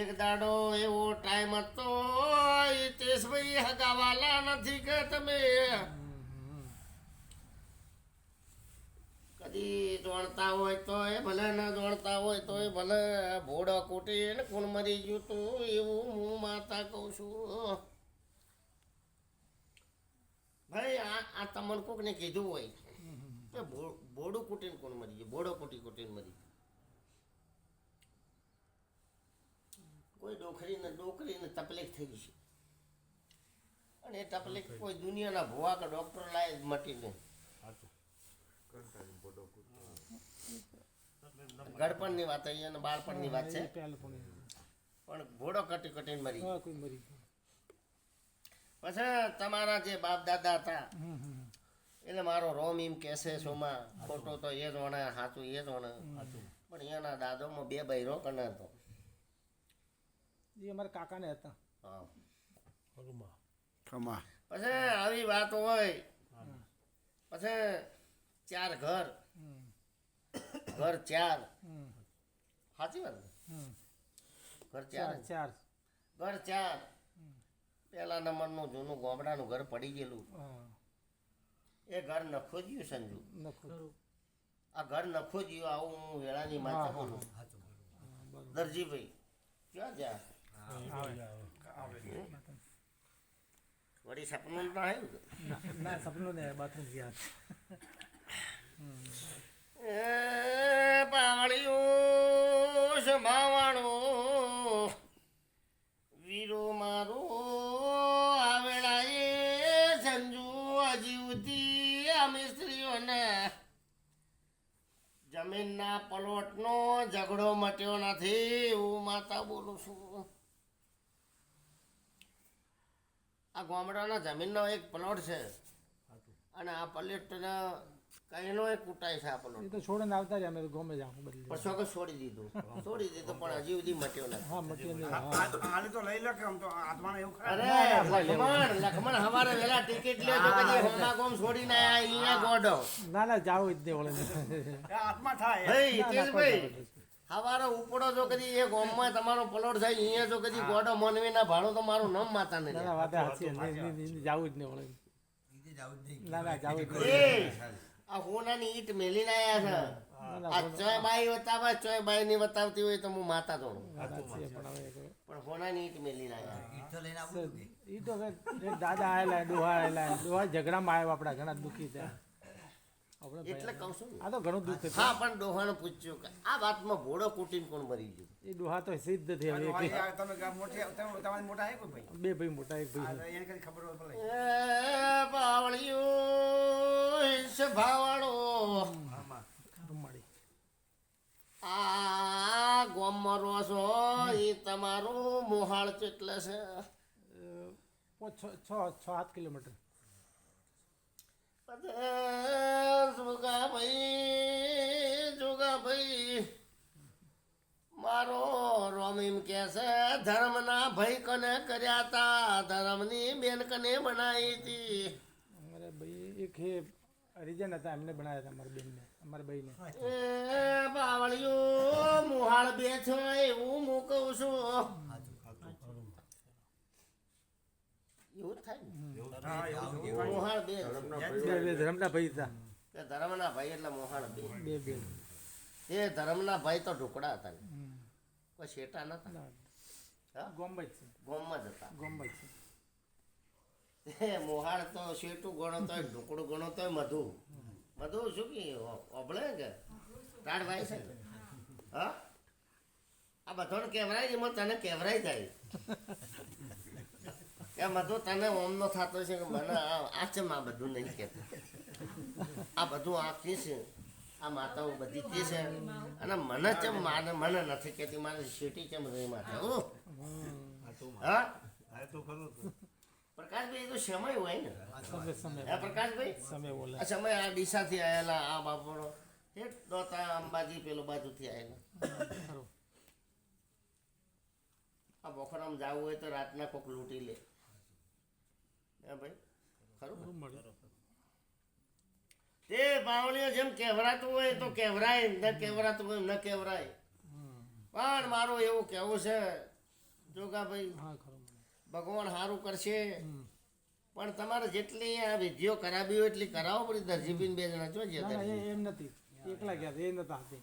એક દાડો એવો ટાઈમ હતો હિતેશભાઈ હગાવાલા નથી કે તમે? કદી જોણતા હોય તો એ ભલે, ન જોણતા હોય તો એ ભલે. ભોડો કૂટી ને કોણ મરી ગયું તું, એવું હું માતા કહું છું. ભાઈ, આ આ તમને કોકને કીધું હોય કે ભોડું કૂટીને કોણ મરી ગયું, ભોડો કૂટી કૂટીને મરી ગયું. કોઈ ડોખરીને ડોકરીને તકલીફ થઈ છે. અને એ તકલીફ કોઈ દુનિયાના ભુવા કે ડોક્ટર લાય જ મટી નહીં. ગડપણની વાત અહીંયા અને બાળપણની વાત છે. પણ ઘોડો કટી કટીને મરી. મરી પછી તમારા જે બાપ દાદા હતા એટલે મારો રોમ એમ કહેશે શોમાં ખોટો તો એ જ વણે સાચું એ જ વણે. પણ એના દાદોમાં બે બૈરો કને હતો એ અમારા કાકાને હતા. હા. ખમા પછી આવી વાત હોય. પછી ચાર ઘર. ઘર ચાર. સાચી વાત ઘર ચાર ચાર. ઘર ચાર. પહેલા નંબરનું જૂનું ગોમડાનું ઘર પડી ગયેલું. હા. એ ઘર નખો ગયું સંજુ? આ ઘર નખો ગયું આવું હું વેળાની માતા બોલું દરજીભાઈ ક્યાં જા વળી સપનું ના આવ્યું ના- સપનું ને બાથરૂમ ગયા એ પાવળિયું સમાવાણો વીરો મારો આવેલા એ સંજુ અજીવતી આ મિસ્ત્રીઓને જમીનના પલોટનો ઝઘડો મટ્યો નથી હું માતા બોલું છું. આ ગામડાના જમીનનો એક પ્લોટ છે. અને આ પ્લેટના કઈનો એક કુટાય છે આ પ્લોટ એ તો છોડીને આવતા જ અમે ગમે જ આખું બદલી પણ શોખ છોડી દીધું. છોડી દીધું પણ હજી સુધી મટ્યો નથી. હા મટ્યો ને હા. આને તો લઈ લો કે આમ તો આત્માને એવું ખરા? અરે લખમણ લખમણ હવારે વેલા ટિકિટ લે તો કદી હોમા ગોમ છોડીને આયા અહીંયા ગોડો ના ના જાવ જ દે ઓલે આત્મા થાય. ભાઈ હિતેશભાઈ હવારે ઉપડો જો કદી એ ગોમમાં તમારો પલોટ થાય અહીંયા જો કદી ગોડો મનવી ના ભાડો તો મારું નામ માતા ને ના ના વાત સાચી જાવું જ નહીં ઓલે ના ના જાવું જ એ નહીં. આ હોનાની ઈટ મેલીને આયા છે. આ ચોય બાઈ બતાવે ચોય બાઈ ની બતાવતી હોય તો હું માતા તો પણ હોનાની ઈટ મેલીને આયા. ઈટ તો હવે એક દાદા આયેલા દોહા આયેલા ડોહા ઝઘડામાં આવ્યા આપડા ઘણા દુઃખી થયા. એટલે કહું છું આ તો ઘણું દુઃખ થયું હા પણ ડોહાને પૂછ્યું કે આ વાતમાં ભોળો કુટીને કોણ મરી ગયું? એ ડોહા તો સિદ્ધ થઈ હવે એક- તમે ગામ મોટી તમે તમારી મોટા હે કોઈ ભાઈ? બે ભાઈ મોટા એક ભાઈ આ એને કઈ ખબર હોય ભલે. એ પાવળિયું ભાવાળો. રૂમાળી આ ગોમમાં છો એ તમારું મોહાળ કેટલે છે? છ છ છ સાત કિલોમીટર. મારો રોમીમ કે છે ધર્મના ભાઈ કને કર્યા તા ધર્મની બેન કને બનાવી હતી અમારે ભાઈ એક હે હરિજન હતા એમને બનાવ્યા હતા અમારા બેનને અમારા ભાઈને. એ બાવળિયું મુહાળ બે છો એવું હું કહું છું. એવું જ થાય ને. હા એવું એવું. મોહાળ બે બે બે ધરમના ભાઈ હતા. કે ધર્મના ભાઈ એટલે મોહાળ બે. બે. બે એ ધર્મના ભાઈ તો ઢોકળા હતા ને. કોઈ શેટા નતા? હા? ગોમ્બજ છે. ગોમમાં જ હતા. ગોમ્બજ છે. એ મોહાળ તો શેટું ગણો તોય ઢોકળું ગણો તોય મધુ. મધુ શું કે ઓભળે કે? ટાઢ ભાઈ છે ને? હા? આ બધાને કહેવરાય ને એમાં તને કહેવરાય જાય. કે તો તને ઓમનો થતો છે કે મને આ આ ચમ આ બધું નહીં કહેતું. આ બધું આખી છે. આ માતાઓ બધી કે છે. અને મને ચમ માને મને નથી કહેતી મારે શેટી કેમ રહી માતા હા. પ્રકાશભાઈ એ તો સમય હોય ને. પ્રકાશભાઈ? સમય બોલે. આ સમય આ દિશાથી આવેલા આ દોતા અંબાજી પેલો બાજુથી આવેલા આ બોખરામાં જવું હોય તો રાતના કોક લૂંટી લે. ખરું? તે બાવળીઓ જેમ કહેવરાતું હોય તો કહેવરાય ન કહેવરાતું હોય ન કહેવરાય. પણ મારું એવું કહેવું છે જોગા ભાઈ ભગવાન સારું કરશે. પણ તમારે જેટલી આ વિધિઓ કરાવી હોય એટલી કરાવો પડી દરજીબીન બે જણા. એ એમ નથી. એકલા ગયા એ નતા હાથે.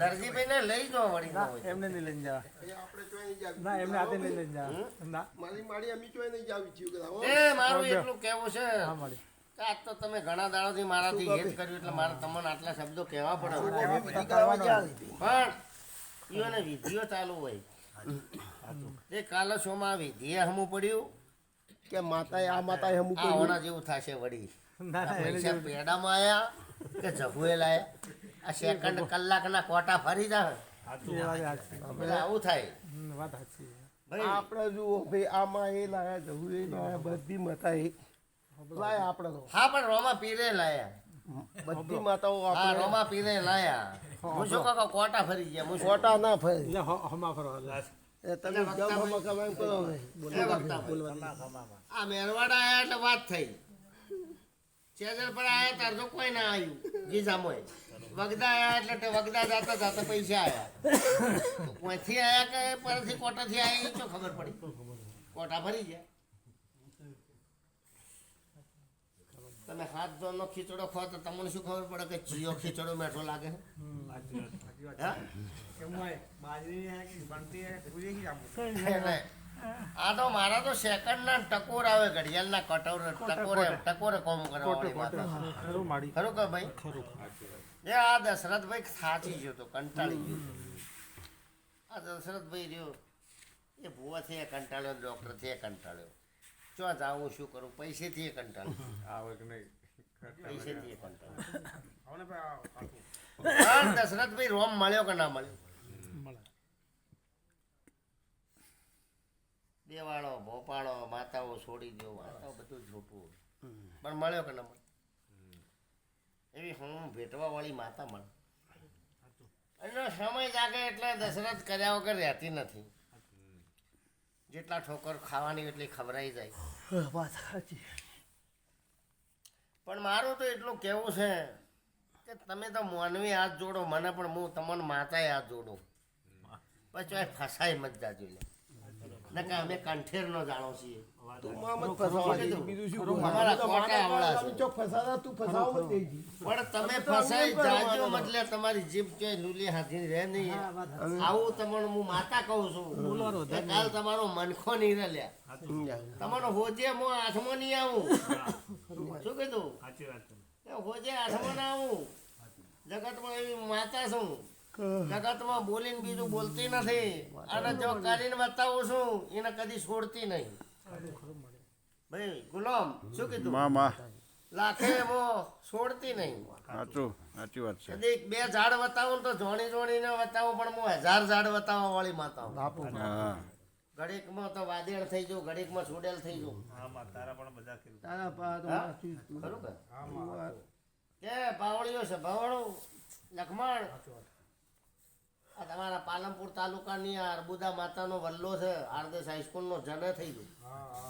દરજીભાઈ ને લઈ ના ના એમને નહીં લઈને જવા. આપણે ચોય નહીં જાવી. ના એમને હાથે નહીં લઈને જવા. ના. મારી માડી અમે ચોય નહીં જાવી કે એ મારું એટલું કેવું છે. હા મળી આજ તો તમે ઘણા દાડોથી મારાથી હેત કર્યું એટલે મારે તમને આટલા શબ્દો કહેવા પડે. પણ ઈઓને વિધિઓ ચાલુ હોય. એ કાલે શોમાં વિધિએ હમું પડ્યું. કે માતાએ આ માતાએ હમું કર્યું. જેવું થશે વળી. પૈસા પેડામાં આયા. કે જગુએ લાયા. આ સેકન્ડ કલાકના કોટા ફરી એટલે આવું થાય. વાત સાચી આપણે જુઓ ભાઈ આમાં એ લાયા જવું એ લાયા બધી માતા એ લાયા આપણે તો. હા પણ રોમા પીરે લાયા. બધી માતાઓ હા રોમા પીરે લાયા. હું શું કહું કોટા ફરી ગયા હું કોટા ના ફરી. હમા ફરવા એ તમે વક્તા કમાઈ કરો. એ આ મેરવાડા આયા એટલે વાત થઈ. ચેજર પર આયા તાર તો કોઈ ના આવ્યું જીજામોય વગદા આયા એટલે તે વગદા જાતા જાતા પૈસા આયા. કોઈથી આયા કે પરથી કોટાથી આયા એ તો ખબર પડી? કોટા ભરી ગયા. તમે હાથ જોનો ખીચડો ખો તો તમને શું ખબર પડે કે ચીયો ખીચડો મેઠો લાગે બાજરી કે કી આ તો મારા તો સેકન્ડ ના ટકોર આવે ઘડિયાળના કટોર ટકોરે ટકોરે કોમ કરવાની વાત ખરું કે ભાઈ? ખરું. એ આ દશરથભાઈ થાચી ગયો તો કંટાળી ગયો આ દશરથભાઈ રહ્યો. એ ભૂવાથી એ કંટાળ્યો ડૉક્ટરથી એ કંટાળ્યો. ચો જાવું શું કરું? પૈસેથી એ કંટાળ્યો. પૈસેથી એ કંટાળ્યો. હવે ભાઈ આ પાકું. પણ દશરથભાઈ રોમ મળ્યો કે ના મળ્યો મળે દેવાળો ભોપાળો માતાઓ છોડી દો માતાઓ બધું જૂઠું પણ મળ્યો કે ન મળ્યો? એવી હું ભેટવા વાળી માતા મળે. એનો સમય જાગે એટલે દશરથ કર્યા વગર રહેતી નથી. જેટલા ઠોકર ખાવાની એટલી ખવરાઈ જાય. વાત સાચી. પણ મારું તો એટલું કહેવું છે કે તમે તો માનવી હાથ જોડો મને પણ હું તમને માતાએ હાથ જોડું. પછી એ ફસાઈ મત જાજો લે નકા અમે કંઠેર નો જાણો છીએ. તું મામત ફસાવા બીજું શું અમારા કોટા આવડા છે. ચો ફસાતા તું ફસાવો મત પણ તમે ફસાઈ જાજો મતલબ તમારી જીભ કે લુલી હાથી રહે નહીં. આવું તમને હું માતા કહું છું. કાલ તમારો મનખો નહીં રલ્યા. તમારો હોજે મો હાથમાં નહીં આવું. શું કીધું? હોજે આઠમો ના આવું. જગતમાં એવી માતા છું. જગતમાં બોલીને બીજું બોલતી નથી. અને જો કરીને બતાવું છું એને કદી છોડતી નહીં. ભાઈ ગુલામ શું કીધું? માં માં લાખે એમો છોડતી નહીં. સાચું સાચી વાત છે. કદી બે ઝાડ બતાવું તો જોણી જોણીને બતાવું પણ હું હજાર ઝાડ બતાવવા વાળી માતા હું. ઘડીકમાં તો વાદેળ થઈ જવું ઘડીકમાં છોડેલ થઈ જવું તારા પણ તો હા? માથું જ તું. ખરું કે? કે પાવળીઓ છે ભાવણું લખમણ. આ તમારા પાલનપુર તાલુકાની આ અર્બુદા માતાનો વલ્લો છે આરદેશ હાઈસ્કૂલનો જન થઈ ગયો.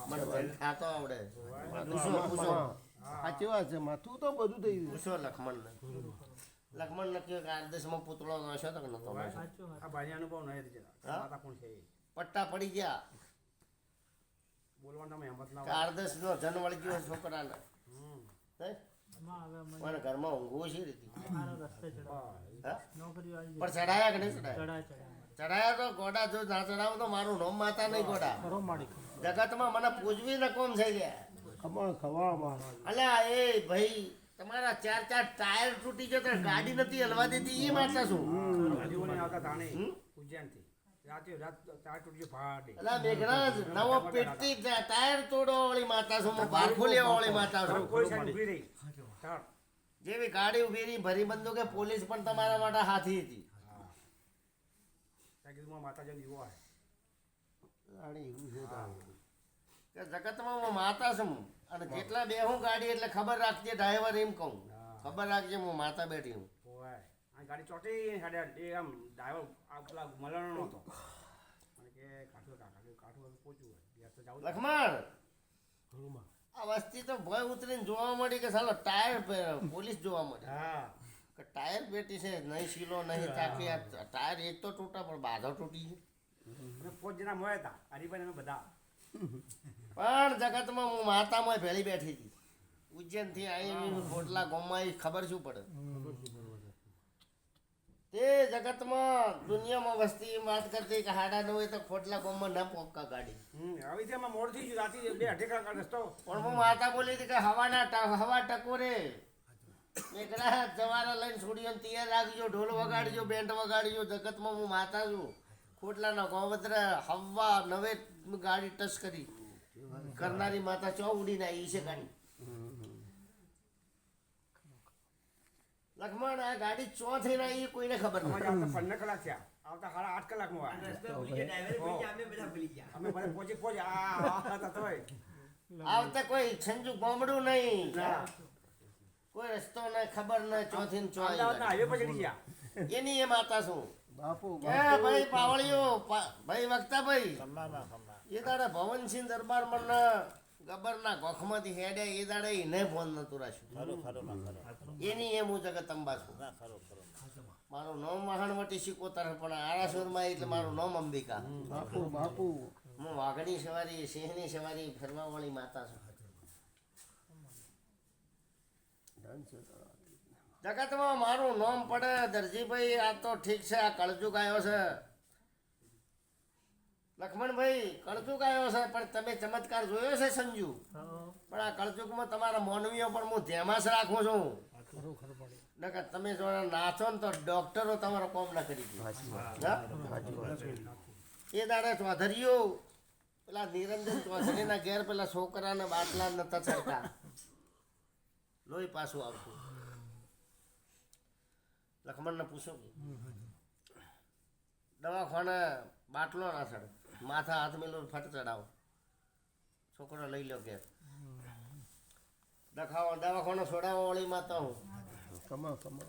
મને ભણ ખાતો આવડે. પૂછો પૂછો. સાચી વાત છે માથું તો બધું થઈ ગયું. પૂછો લખમણને. લખમણ નક્કી કે આરદેશમાં પુતળો નશ્યો તો કે નતો આ ભાઈ અનુભવ નહીં માતા કોણ છે પટ્ટા પડી ગયા. બોલવાનું તમે હિંમત ના આરદેશનો જન વળી ગયો છોકરાને. હમ. હે? ઘરમાં ઊંઘવું છે રીતિ. પણ ચડાયા કે નહીં ચડાયા? ચડાયા તો ગોડા જો ના ચડાવો તો મારું નોમ માતા નહીં ગોડા. જગતમાં મને પૂજવી ને કોમ થઈ ગયા ખમણ અલ્યા એ ભાઈ તમારા ચાર ચાર ટાયર તૂટી ગયો તો ગાડી નથી હલવા દેતી એ માતા શું? ગાડીઓને આવતા તાણે હમ? ઉજ્જૈનથી. રાતે રાત ચાર તૂટી ફાટી. અલા મેઘરાજ નવો પેટતી ટાયર તોડવા વાળી માતા છું હું લેવા વાળી માતા છું કોઈ સાઈડ ઊભી રહી. ચાલ જેવી ગાડી ઊભી રહી ભરી બંદૂકે પોલીસ પણ તમારા માટે હાથી હતી. જગતમાં હું માતા છું અને જેટલા બે હું ગાડી એટલે ખબર રાખજે ડ્રાઈવર એમ કહું. ખબર રાખજે હું માતા બેઠી હું. ગાડી ચોટી સાડે આમ ડ્રાઈવર આ પેલા મલણનો હતો અને આ વસ્તી તો ભય ઉતરીને જોવા મળી કે સાલો ટાયર પોલીસ જોવા મળી. હા. કે ટાયર પેટી છે નહીં શીલો નહીં તાકી આ ટાયર એક તો તૂટા પણ બાધો તૂટી ગયો અમે પાંચ જણા મળ્યા હતા હરિભાઈ અમે બધા. પણ જગતમાં હું માતામાં ભેળી બેઠી હતી. ઉજ્જૈનથી અહીં પોટલા ગામમાં ખબર શું પડે? તે જગતમાં દુનિયામાં વસ્તી વાત કરતી કે હાડા ન હોય તો ખોટલા ગામમાં ન પોકા ગાડી હમ છે મોડ થઈ ગયું રાતે બે અઢી કલાક રસ્તો પણ હું માતા બોલી હતી કે હવાના હવા ટકોરે એકડા જવારા લઈને છોડીઓ તૈયાર રાખજો ઢોલ વગાડજો બેન્ડ વગાડજો જગતમાં હું માતા છું. ખોટલાના ગોવત્ર હવા નવે ગાડી ટચ કરી. કરનારી માતા ચો ઉડીને આવી છે ગાડી. લખમણ આ ગાડી ચો થઈને આવી એ કોઈને ખબર નથી આવતા પંદર કલાક થયા આવતા સાડા આઠ કલાકમાં આવ્યા અમે બધા પહોંચી પહોંચ આવતા કોઈ સંજુ બોમડું નહીં કોઈ રસ્તો નહીં ખબર નહીં ચોથી ને ચો. હાઈવે પર ચડી ગયા એની એ માતા શું બાપુ એ ભાઈ પાવળીઓ ભાઈ વક્તા ભાઈ એ તારા ભવનસિંહ દરબાર મને ગબ્બરના ગોખમાંથી હેડે એ દાડે એને ફોન નતું રાખ્યું. એની એમ હું જગતંબા છું ના ખરું ખરું. મારું નામ મહાણવટી શિકોતર પણ આરાસુરમાં એટલે મારું નામ અંબિકા. બાપુ બાપુ. હું વાઘની સવારી સિંહની સવારી ફરવાવાળી માતા છું. જગતમાં મારું નામ પડે દરજીભાઈ આ તો ઠીક છે આ કળજુક આવ્યો છે. લક્ષ્મણભાઈ કળચુક આવ્યો છે પણ તમે ચમત્કાર જોયો છે સંજુ? પણ આ કળજુગમાં તમારા માનવીઓ પણ હું ધ્યામાં જ રાખું છું. નકર તમે જો નાચો ને તો ડોક્ટરો તમારો કોમ ના કરી? એ દાડે ચોધરીઓ પેલા નિરંજન ચૌધરીના ઘેર પેલા છોકરાના બાટલા નતા ચડતા લોહી પાછું આવતું. લખમણને પૂછો દવાખાના દવાખાને બાટલો ના ચડે માથા હાથ મેલો ફટ ચડાવો. છોકરો લઈ લો કે દખાવો દવાખાનો છોડાવો વાળી માતા હું કમા કમા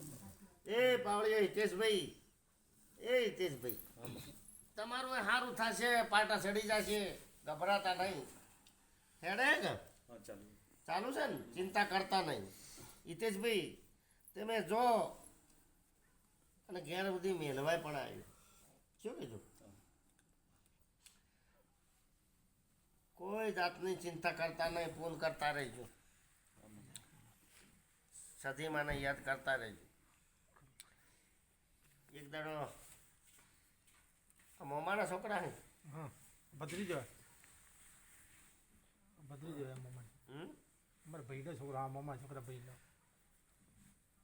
એ પાવળીઓ હિતેશભાઈ એ હિતેશભાઈ. તમારું સારું થશે પાટા ચડી જશે. ગભરાતા નહીં. હેડે કે ચાલુ છે ને? ચિંતા કરતા નહીં. હિતેશભાઈ તમે જો. અને ઘેર સુધી મેલવાય પણ આવ્યું. શું કીધું? કોઈ જાતની ચિંતા કરતા નહીં ફોન કરતા રહેજો. સધીમાને યાદ કરતા રહેજો. એક દાડો મોમાના છોકરા હે હા ભદ્રી જો ભદ્રી જો મમ્મા હમ? અમારા ભાઈનો છોકરો હા મમ્મા છોકરા ભાઈનો.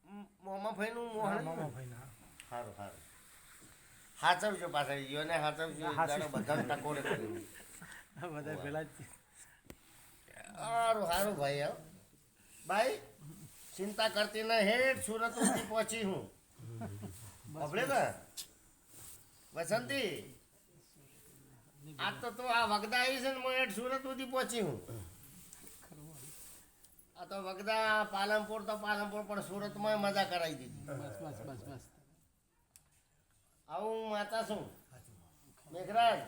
મ- મોમા ભાઈનું મોહન મમ્મા ભાઈના સારું સારું હાચવજો પાછળ યોને હાચવજો બધા ટકોરે કર્યું આ બધા પેલા જ સારું સારું ભાઈ હો. ભાઈ ચિંતા કરતી નહીં હેઠ સુરત સુધી પહોંચી હું. બબડે ને? વસંતી આ તો તો આ વગદા આવી છે ને હું હેઠ સુરત સુધી પહોંચી હું. આ તો વગદા પાલનપુર તો પાલનપુર પણ સુરતમાં મજા કરાવી દીધી. બસ બસ બસ બસ. આવું હું માતા છું. મેઘરાજ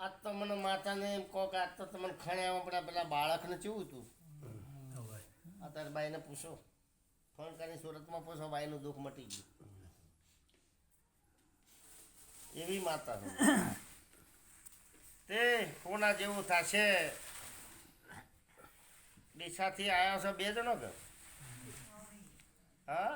આજ તો મને માતાને એમ કહો કે આજ તો તમને ખણ્યા આપણા પેલા બાળકને કેવું હતું? અત્યારે બાઈને પૂછો. ફોન કરી સુરતમાં પૂછો, બાઈનું દુઃખ મટી ગયું. એવી માતા તે કોના જેવું થશે? ડીસાથી આવ્યા છો બે જણો કે? હા?